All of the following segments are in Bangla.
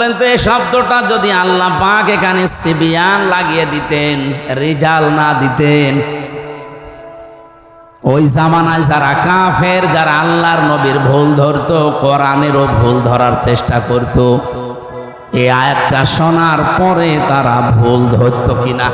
বলেন তো এই শব্দটা যদি আল্লাহ পাক এখানে সিবিয়ান লাগিয়ে দিতেন, রেজাল না দিতেন, ওই জামানায় যারা কাফের, যারা আল্লাহর নবীর ভুল ধরতো, কোরআনেরও ভুল ধরার চেষ্টা করত এই আয়াতটা শোনার পরে তারা ভুল ধরতো কিনা?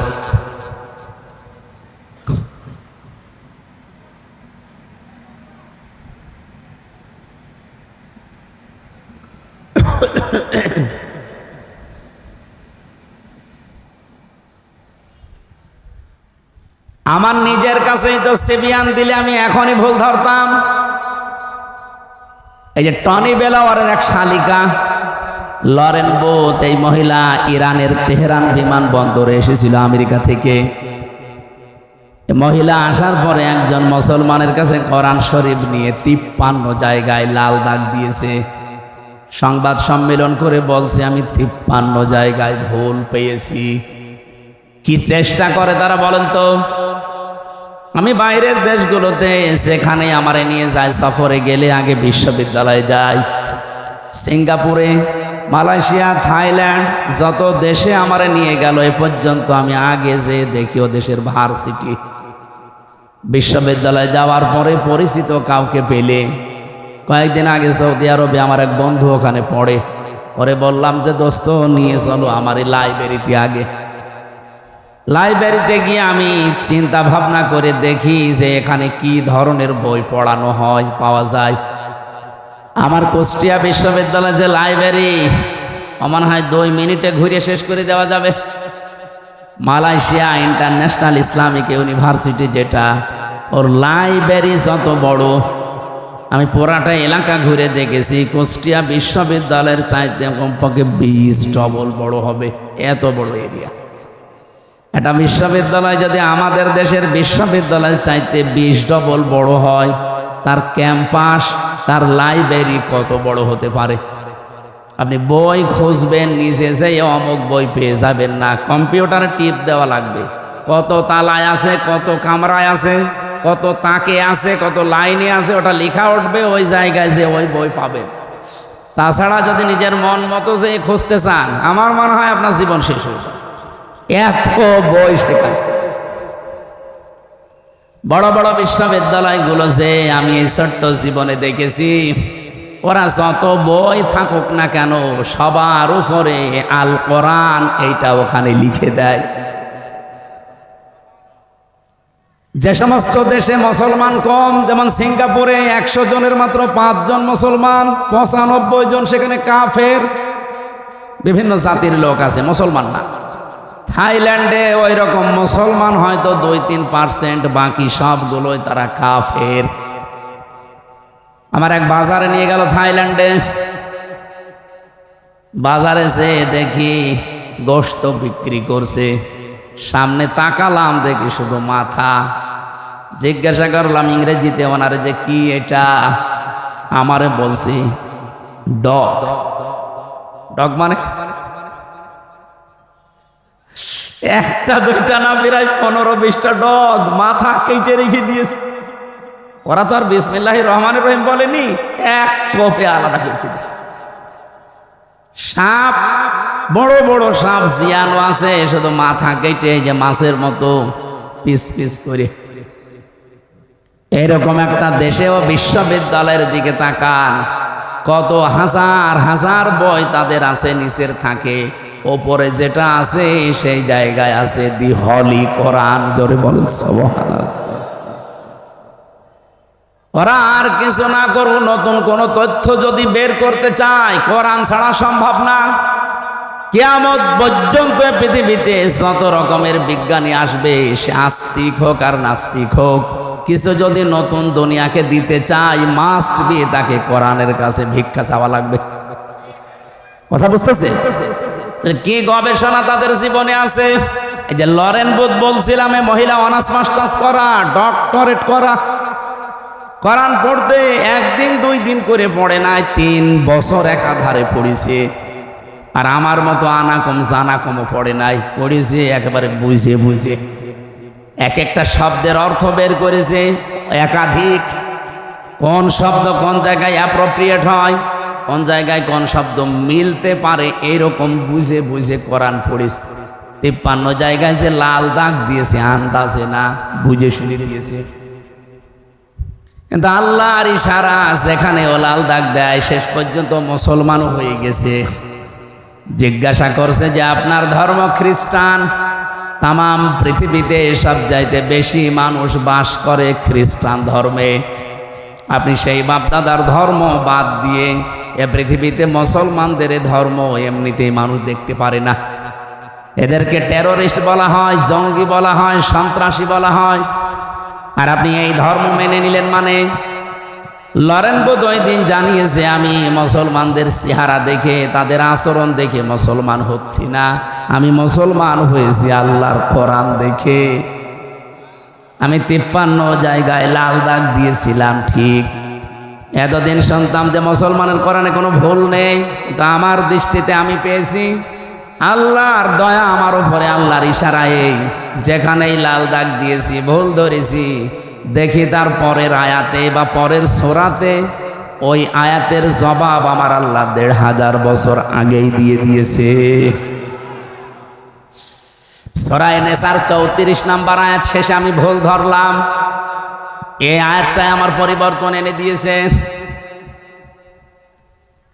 আমার নিজের কাছেই তো সিবিয়ান দিলে আমি এখনই ভুল ধরতাম। এই যে টনি বেলাওয়ারের এক শালিকা, লরেন বোত, এই মহিলা ইরানের তেহরান বিমান বন্দরে এসেছিল আমেরিকা থেকে। মহিলা আসার পরে একজন মুসলমানের কাছে কোরআন শরীফ নিয়ে তিপ্পান্ন জায়গায় লাল দাগ দিয়েছে। সংবাদ সম্মেলন করে বলছে, আমি তিপ্পান্ন জায়গায় ভুল পেয়েছি। কি চেষ্টা করে তারা বলেন তো? আমি বাইরের দেশগুলোতে সেখানে আমারে নিয়ে যায়, সফরে গেলে আগে বিশ্ববিদ্যালয়ে যাই। সিঙ্গাপুরে, মালয়েশিয়া, থাইল্যান্ড, যত দেশে আমারে নিয়ে গেল, এ পর্যন্ত আমি আগে যে দেখি ও দেশের ভার্সিটি। বিশ্ববিদ্যালয়ে যাওয়ার পরে পরিচিত কাউকে পেলে। কয়েকদিন আগে সৌদি আরবে আমার এক বন্ধু ওখানে পড়ে। পরে বললাম যে, দোস্ত, নিয়ে চলো আমার এই লাইব্রেরিতে আগে। লাইব্রেরিতে গিয়ে আমি চিন্তা ভাবনা করে দেখি যে এখানে কি ধরনের বই পড়ানো হয়, পাওয়া যায়। আমার কুষ্টিয়া বিশ্ববিদ্যালয়ের যে লাইব্রেরি আমার হয় দুই মিনিটে ঘুরে শেষ করে দেওয়া যাবে। মালয়েশিয়া ইন্টারন্যাশনাল ইসলামিক ইউনিভার্সিটি যেটা, ওর লাইব্রেরি যত বড়, আমি পুরাটা এলাকা ঘুরে দেখেছি, কুষ্টিয়া বিশ্ববিদ্যালয়ের চাইতে কমপক্ষে বিশ ডবল বড় হবে, এত বড় এরিয়া। একটা বিশ্ববিদ্যালয় যদি আমাদের দেশের বিশ্ববিদ্যালয় চাইতে বিশ ডবল বড় হয়, তার ক্যাম্পাস, তার লাইব্রেরি কত বড় হতে পারে? আপনি বই খুঁজবেন, নিজে যে অমুক বই পেয়ে যাবেন না। কম্পিউটারে টিপ দেওয়া লাগবে। কত তালায় আছে, কত কামরায় আছে, কত তাকে আছে, কত লাইনে আছে, ওটা লেখা উঠবে, ওই জায়গায় যে ওই বই পাবেন। তাছাড়া যদি নিজের মন মতো যে খুঁজতে চান, আমার মনে হয় আপনার জীবন শেষ হয়ে যাবে। এত বই বড় বড় বিশ্ববিদ্যালয়গুলো যে আমি এই ছোট্ট জীবনে দেখেছি, ওরা যত বই থাকুক না কেন, সবার উপরে আল কোরআন এইটা ওখানে লিখে দেয়। যে সমস্ত দেশে মুসলমান কম, যেমন সিঙ্গাপুরে একশো জনের মাত্র পাঁচজন মুসলমান, পঁচানব্বই জন সেখানে কাফের। বিভিন্ন জাতির লোক আছে, মুসলমান না। থাইল্যান্ডে ওই রকম মুসলমান হয়তো দুই তিন পার্সেন্ট, বাকি সবগুলোই তারা কাফের। আমার এক বাজারে নিয়ে গেল থাইল্যান্ডে। বাজারে যে দেখি গোস্ত বিক্রি করছে, সামনে তাকালাম দেখি শুধু মাথা। জিজ্ঞাসা করলাম, ইংরেজিতে ওনারে যে কি এটা? আমারে বলছি, ডগ। ডগ মানে? একটা, দুইটা না প্রায় পনেরো বিশটা ডগ মাথা কেটে রেখে দিয়েছে। ওরা তো আর বিসমিল্লাহ রহমান রহিম বলেনি, এক কপে আলাদা করে দিয়েছে। সাপ, বড় বড় সাপ জিয়ানো আছে, শুধু মাথা কেটে যে মাছের মতো পিস পিস করে। এরকম একটা দেশেও বিশ্ববিদ্যালয়ের দিকে তাকান, কত হাজার হাজার বই তাদের আছে, নিচের থাকে। ওপরে যেটা আছে, সেই জায়গায় আছে দি হলি কোরআন। জোরে বলেন ওরা আর কিছু না করুক, নতুন কোন তথ্য যদি বের করতে চায়, কোরআন ছাড়া সম্ভব না। কেয়ামত পর্যন্ত পৃথিবীতে যত রকমের বিজ্ঞানী আসবে, সে আস্তিক হোক আর নাস্তিক হোক, কিছু যদি নতুন দুনিয়াকে দিতে চাই মাস্ট বি তাকে কোরআনের কাছে ভিক্ষা চাওয়া লাগবে। কথা বুঝতেছে? কি গবেষণা তাদের জীবনে আছে? এই যে লরেন বুথ বলছিলাম মহিলা অনার্স, মাস্টার্স করা, ডক্টরেট করা। কোরআন পড়তে একদিন, দুই দিন করে পড়ে নাই, তিন বছর একাধারে পড়েছে। আর আমার মতো আনা কম জানা কমও পড়ে নাই, পড়েছে একেবারে বুঝে বুঝে। এক একটা শব্দের অর্থ বের করেছে, একাধিক। কোন শব্দ কোন জায়গায় অ্যাপ্রোপ্রিয়েট হয়? কোন জায়গায় কোন শব্দ মিলতে পারে এইরকম বুঝে বুঝে কোরআন পড়িস। তিপ্পান্ন জায়গায় যে লাল দাগ দিয়েছে, আন্দাজে না, বুঝে শুনে দিয়েছে। কিন্তু আল্লাহর ইশারা যেখানে ও লাল দাগ দেয়, শেষ পর্যন্ত মুসলমানও হয়ে গেছে। জিজ্ঞাসা করছে যে, আপনার ধর্ম খ্রিস্টান? তামাম পৃথিবীতে সব চাইতে বেশি মানুষ বাস করে খ্রিস্টান ধর্মে। আপনি সেই বাপদাদার ধর্ম বাদ দিয়ে এ পৃথিবীতে মুসলমানদের ধর্ম এমনিতেই মানুষ দেখতে পারে না। এদেরকে টেরোরিস্ট বলা হয়, জঙ্গি বলা হয়, সন্ত্রাসী বলা হয়। আর আপনি এই ধর্ম মেনে নিলেন মানে? লরেন বোধহয় দিন জানিয়েছে, আমি মুসলমানদের চেহারা দেখে, তাদের আচরণ দেখে মুসলমান হচ্ছি না। আমি মুসলমান হয়েছি আল্লাহর কোরআন দেখে। আমি তিপ্পান্ন জায়গায় লাল দাগ দিয়েছিলাম, ঠিক। এতদিন শুনতাম যে মুসলমানের কোরআনে কোনো ভুল নেই তা আমার দৃষ্টিতে আমি পেয়েছি, আল্লাহর দয়া আমার উপরে আল্লাহর ইশারায়, যেখানেই লাল দাগ দিয়েছি, ভুল ধরেছি, দেখি তার পরের আয়াতে বা পরের সোরাতে ওই আয়াতের জবাব আমার আল্লাহ দেড় হাজার বছর আগেই দিয়ে দিয়েছে। সরাই নেসার চৌত্রিশ নাম্বার আয়াত শেষে আমি ভুল ধরলাম এই আয়াতটাই আমার পরিবর্তন এনে দিয়েছে।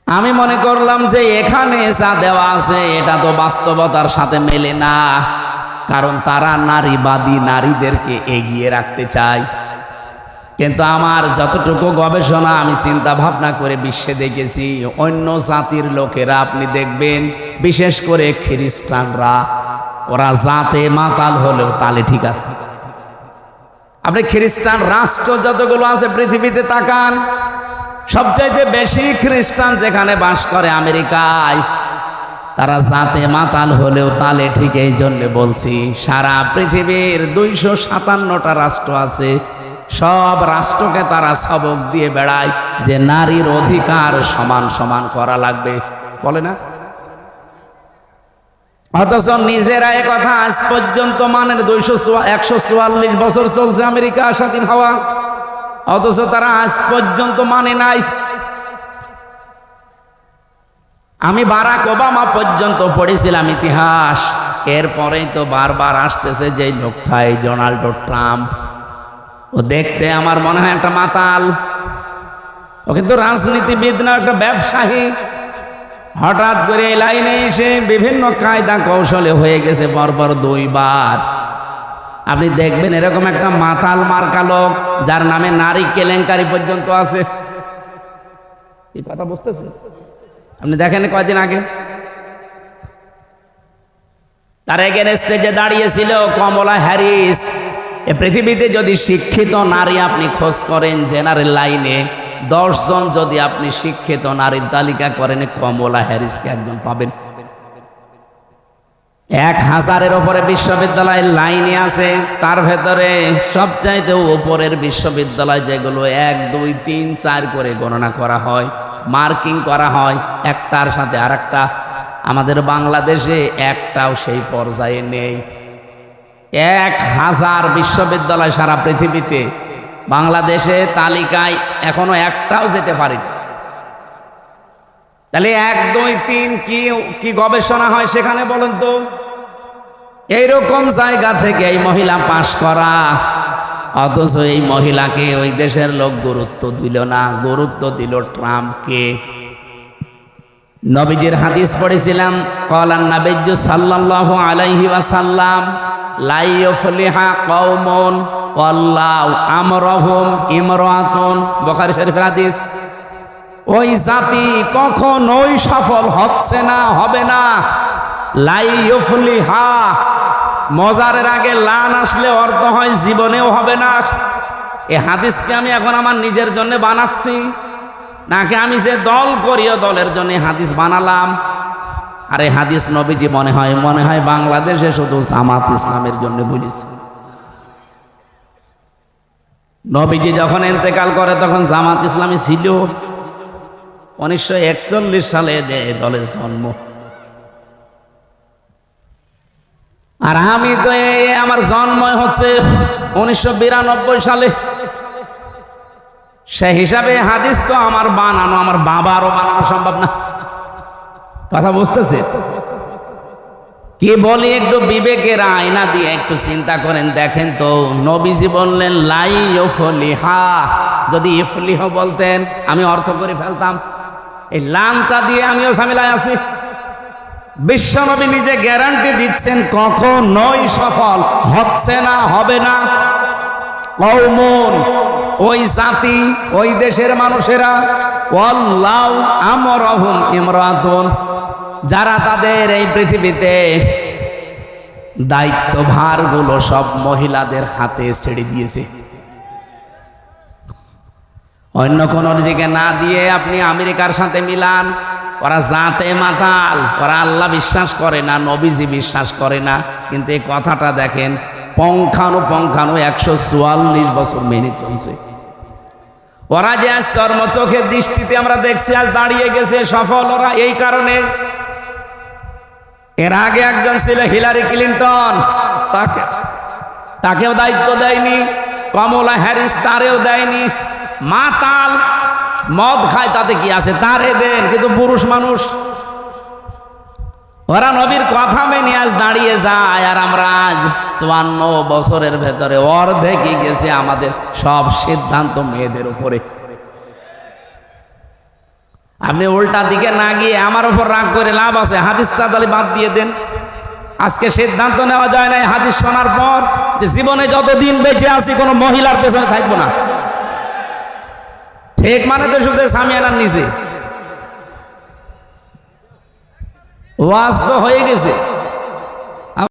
আমি মনে করলাম যে এখানে যা দেওয়া আছে, এটা তো বাস্তবতার সাথে মেলে না। কারণ তারা নারীবাদী নারীদেরকে এগিয়ে রাখতে চায়। কিন্তু আমার যতটুকু গবেষণা, আমি চিন্তা ভাবনা করে বিশ্বে দেখেছি, অন্য জাতির লোকেরা, আপনি দেখবেন, বিশেষ করে খ্রিস্টানরা, ওরা জাতে মাতাল হলেও তালে ঠিক আছে। আপনি খ্রিস্টান, রাষ্ট্র যতগুলো আছে পৃথিবীতে তাকান, সবচাইতে বেশি খ্রিস্টান যেখানে বাস করে আমেরিকায়। তারা জাতে মাতাল হলেও তালে ঠিক এই জন্য বলছি, সারা পৃথিবীর দুইশো সাতান্নটা রাষ্ট্র আছে, সব রাষ্ট্রকে তারা সবক দিয়ে বেড়ায়, যে নারীর অধিকার সমান সমান করা লাগবে। বলে না? অথচ নিজেরা কথা আজ পর্যন্ত মানের দুইশো একশো চুয়াল্লিশ বছর চলছে আমেরিকা স্বাধীন হওয়া। অথচ তারা আজ পর্যন্ত মানে নাই। আমি বারাক ওবামা পর্যন্ত পড়েছিলাম ইতিহাস। এরপরেই তো বারবার আসতেছে যে লোকটা এই ডোনাল্ড ট্রাম্প। ও দেখতে আমার মনে হয় একটা মাতাল। ও কিন্তু রাজনীতিবিদ না, একটা ব্যবসায়ী। হঠাৎ করে এই লাইনে এসে বিভিন্ন কায়দা কৌশলে হয়ে গেছে পরপর দুইবার। আপনি দেখবেন এরকম একটা মাতাল মার্কা লোক, যার নামে নারী কেলেঙ্কারি পর্যন্ত আছে। এই কথা বুঝতেছে? আপনি দেখেন কয়দিন আগে? তার এগেনস্টে যে দাঁড়িয়েছিল কমলা হ্যারিস। এ পৃথিবীতে যদি শিক্ষিত নারী আপনি খোঁজ করেন, জেনারেল লাইনে দশজন যদি আপনি শিক্ষিত নারীর তালিকা করেন, কমলা হ্যারিসকে একজন পাবেন। এক হাজারের ওপরে বিশ্ববিদ্যালয় লাইনে আছে, তার ভেতরে সবচাইতে উপরের বিশ্ববিদ্যালয় যেগুলো এক, দুই, তিন, চার করে গণনা করা হয়, মার্কিং করা হয়, একটার সাথে আর আমাদের বাংলাদেশে একটাও সেই পর্যায়ে নেই। এক হাজার বিশ্ববিদ্যালয় সারা পৃথিবীতে বাংলাদেশে তালিকায় এখনও একটাও যেতে পারেনি। তাহলে এক, দুই, তিন কি কি গবেষণা হয় সেখানে বলেন তো? এইরকম জায়গা থেকে এই মহিলা পাশ করা, অথচ এই মহিলাকে ওই দেশের লোক গুরুত্ব দিল না। গুরুত্ব দিল ট্রাম্পকে। নবীজির হাদিস পড়েছিলাম কলান নাবিজ্জু সাল্লাল্লাহু আলাইহি ওয়াসাল্লাম লাইয়ফলিহা কওমুন আল্লাহু আমরহুম ইমরাতুন। বুখারী শরীফের হাদিস, ওই জাতি কখনোই সফল হচ্ছে না, হবে না। লাইয়ফলিহা মজারের আগে লান আসলে অর্থ হয় জীবনেও হবে না। এ হাদিসকে আমি এখন আমার নিজের জন্য বানাচ্ছি, নাকি আমি যে দল করিও দলের জন্য হাদিস বানালাম? আরে হাদিস নবীজি মনে হয় মনে হয় বাংলাদেশে শুধু জামাত ইসলামের জন্য বলিস নবীজি যখন এতেকাল করে, তখন জামাত ইসলামী ছিল। উনিশশো একচল্লিশ সালে যে দলের জন্ম। আর আমি তো আমার জন্ম হচ্ছে উনিশশো বিরানব্বই সালে। সে হিসাবে হাদিস তো আমার বানানো, আমার বাবারও বানানো সম্ভব না। কথা বুঝতেছে? কি বলি একটু বিবেকের আয়না দিয়ে একটু চিন্তা করেন, দেখেন তো, নবীজি বললেন, লাই ইফলিহা যদি ইফলিহ বলতেন, আমি অর্থ করে ফেলতাম। এই লামটা দিয়ে আমিও ঝামেলায় আছি। বিশ্বনবী নিজে গ্যারান্টি দিচ্ছেন কখন কখনোই সফল হচ্ছে না, হবে না। কৌমন ওই জাতি, ওই দেশের মানুষেরা, ওয়াল্লাউ আমরহুম ইমরাতুন। যারা তাদের এই পৃথিবীতে দায়িত্বভারগুলো সব মহিলাদের হাতে ছেড়ে দিয়েছে। অন্য কোন দিকে না দিয়ে আপনি আমেরিকার সাথে মিলান, ওরা জাতে মাতাল, ওরা আল্লাহ বিশ্বাস করে না, নবীজি বিশ্বাস করে না। কিন্তু এই কথাটা দেখেন পঙ্খানো পঙ্খানো একশো চুয়াল্লিশ বছর মেনে চলছে। ওরা যে আজ চর্ম চোখের দৃষ্টিতে আমরা দেখছি, আজ দাঁড়িয়ে গেছে সফল ওরা এই কারণে। এর আগে একজন ছিল হিলারি ক্লিন্টন তাকে তাকেও দায়িত্ব দেয়নি, কমলা হ্যারিস তারেও দেয়নি। মাতাল মদ খায়, তাতে কি আছে? তারে দেন কিন্তু পুরুষ মানুষ ওরা নবীর কথা মেনে আজ দাঁড়িয়ে যায় আর আমরা আজ চুয়ান্ন বছরের ভেতরে অর্ধেকই গেছে আমাদের সব সিদ্ধান্ত মেয়েদের উপরে। আপনি উল্টা দিকে না গিয়ে আমার উপর রাগ করে লাভ আছে, হাদিসটা তাহলে বাদ দিয়ে দেন। আজকে সিদ্ধান্ত নেওয়া যায় না হাদিস শোনার পর যে জীবনে যতদিন বেঁচে আছি কোনো মহিলার পেছনে থাকব না। ঠিক মানে তো শুধু সামিয়ানার নিচে। ওয়াজ তো হয়ে গেছে।